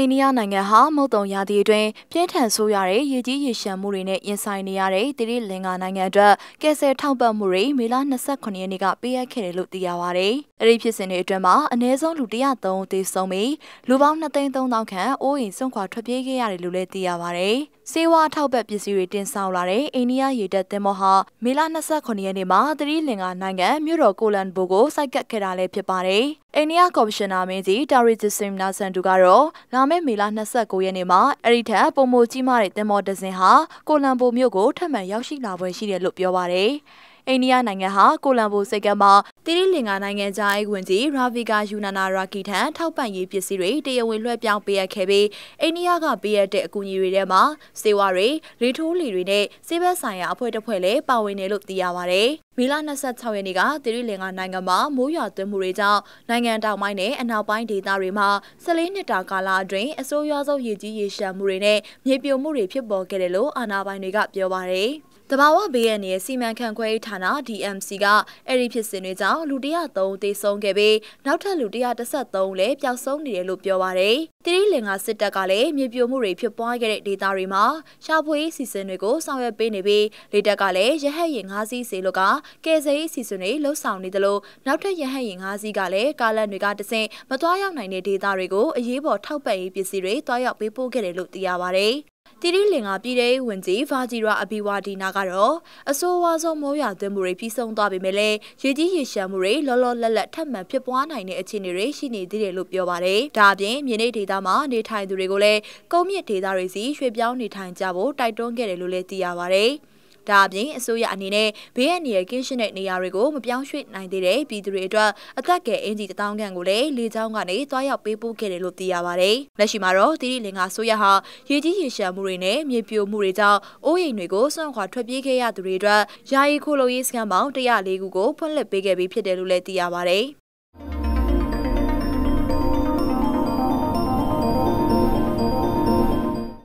အိန္ဒိယနိုင်ငံဟာမုတ်တုံရာသီအတွင်းပြင်းထန်ဆိုးရတဲ့ရေကြီးရေရှမ်းမှုတွေနဲ့ရင်ဆိုင်နေရတဲ့တိရိလင်္ကာနိုင်ငံအတွက်ကယ်ဆယ်ထောက်ပံ့မှုတွေမေလ29ရက်နေ့ကပေးအပ်ခဲ့တယ်လို့သိရပါဗျ။အဲဒီဖြစ်စဉ်တွေအတွင်းမှာအနည်းဆုံးလူ103ဦးသေဆုံးပြီးလူပေါင်း2,300ခန့်အိုးအိမ်စွန့်ခွာထွက်ပြေးခဲ့ရတယ်လို့လည်းသိရပါဗျ။စေဝါထောက်ပံ့ပစ္စည်းတွေတင်ဆောင်လာတဲ့အိန္ဒိယရေတပ်သင်္ဘောဟာမေလ29ရက်နေ့မှာတိရိလင်္ကာနိုင်ငံမြို့တော်ကိုလန်ဘိုကိုစိုက်ကပ်ခဲ့တာလည်းဖြစ်ပါတယ်။အိန္ဒိယကော်မရှင်နာမင်းကြီးတာရီဂျစ်စင်နာဆန်တူကတော့လာမယ့်မေလ29ရက်နေ့မှာအဲ့ဒီထက်ပုံမိုကြီးမားတဲ့တင်မော်ဒဇင်ဟာကိုလံဘိုမြို့ကိုထပ်မံရောက်ရှိလာပွဲရှိတယ်လို့ပြောပါတယ်။အိန္ဒိယနိုင်ငံဟာကိုလံဘိုစိတ်ကမ်းမှာ တိရိလင်္ကာနိုင်ငံသားအိဝင်ကြီးရာဗီကာယူနာနာရာကီထံထောက်ပံ့ရေးပစ္စည်းတွေတရားဝင်လွှဲပြောင်းပေးအပ်ခဲ့ပြီးအိန္ဒိယကပေးအပ်တဲ့အကူအညီတွေထဲမှာစေဝါတွေရေထိုးလီတွေနဲ့စေဘက်ဆိုင်ရာအဖွဲ့တစ်ဖွဲ့လည်းပါဝင်တယ်လို့သိရပါဗျ။မေလ26ရက်နေ့ကတိရိလင်္ကာနိုင်ငံမှာမိုးရွာသွန်းမှုတွေကြောင့်နိုင်ငံတောင်ပိုင်းနဲ့အနောက်ပိုင်းဒေသတွေမှာ14နှစ်တာကာလအတွင်းအဆိုးရွားဆုံးရေကြီးရေရှမ်းမှုတွေနဲ့မြေပြိုမှုတွေဖြစ်ပေါ်ခဲ့တယ်လို့အာဏာပိုင်တွေကပြောပါတယ်။ တဘာဝဘေးရန်ရဲ့စီမံခန့်ခွဲရေးဌာန DMC ကအဲ့ဒီဖြစ်စဉ်တွေကြောင့်လူ103သေဆုံးခဲ့ပြီးနောက်ထပ်လူ113လည်းပျောက်ဆုံးနေတယ်လို့ပြောပါရယ်။တိရိလင်္ကာစစ်တပ်ကလည်းမြေပြိုမှုတွေဖြစ်ပွားခဲ့တဲ့ဒေသတွေမှာရှာဖွေရေးစီစဉ်တွေကိုဆောင်ရွက်ပေးနေပြီးလေတပ်ကလည်းရဟတ်ရင်၅စီးစီလို့ကကယ်ဆယ်ရေးစီစဉ်တွေလှုပ်ဆောင်နေတယ်လို့နောက်ထပ်ရဟတ်ရင်၅စီးကလည်းကားလန်တွေကတဆင့်မသွားရောက်နိုင်တဲ့ဒေသတွေကိုအရေးပေါ်ထောက်ပံ့ရေးပစ္စည်းတွေတွားရောက်ပေးပို့ခဲ့တယ်လို့သိရပါရယ်။ တီရီလင်ကပြည်ထောင်ဝင်ကြီးဗာဂျီရာအဘီဝါဒီနာကတော့အဆိုးဝါးဆုံးမိုးရွာသွန်းမှုတွေပြီးဆုံးသွားပေမဲ့လည်းရေကြီးရေရှမ်းမှုတွေလောလောလတ်လတ်ထပ်မံဖြစ်ပွားနိုင်တဲ့အခြေအနေတွေရှိနေသေးတယ်လို့ပြောပါတယ်။ဒါအပြင်မြေနေဒေသမှာနေထိုင်သူတွေကိုလည်းကုန်းမြင့်ဒေသတွေစီရွှေ့ပြောင်းနေထိုင်ကြဖို့တိုက်တွန်းခဲ့တယ်လို့လည်းသိရပါတယ်။ ဒါအပြင်အစိုးရအနေနဲ့ဘေးအန္တရာယ်ကင်းရှင်းတဲ့နေရာတွေကိုမပြောင်းရွှေ့နိုင်သေးတဲ့ပြည်သူတွေအတွက်အသက်ကယ်အင်ဂျီတထောင်ခန့်ကိုလည်းလေကြောင်းကနေတွားရောက်ပေးပို့ခဲ့တယ်လို့သိရပါတယ်။လက်ရှိမှာတော့တိရိလင်္ကာဆိုရဟာရေကြီးရေရှမ်းမှုတွေနဲ့မြေပြိုမှုတွေကြောင့်အိုးအိမ်တွေကိုစွန့်ခွာထွက်ပြေးခဲ့ရသူတွေအတွက်ယာယီခိုလိုရေးစခန်းပေါင်း104ခုကိုဖွင့်လှစ်ပေးခဲ့ပြီးဖြစ်တယ်လို့လည်းသိရပါတယ်။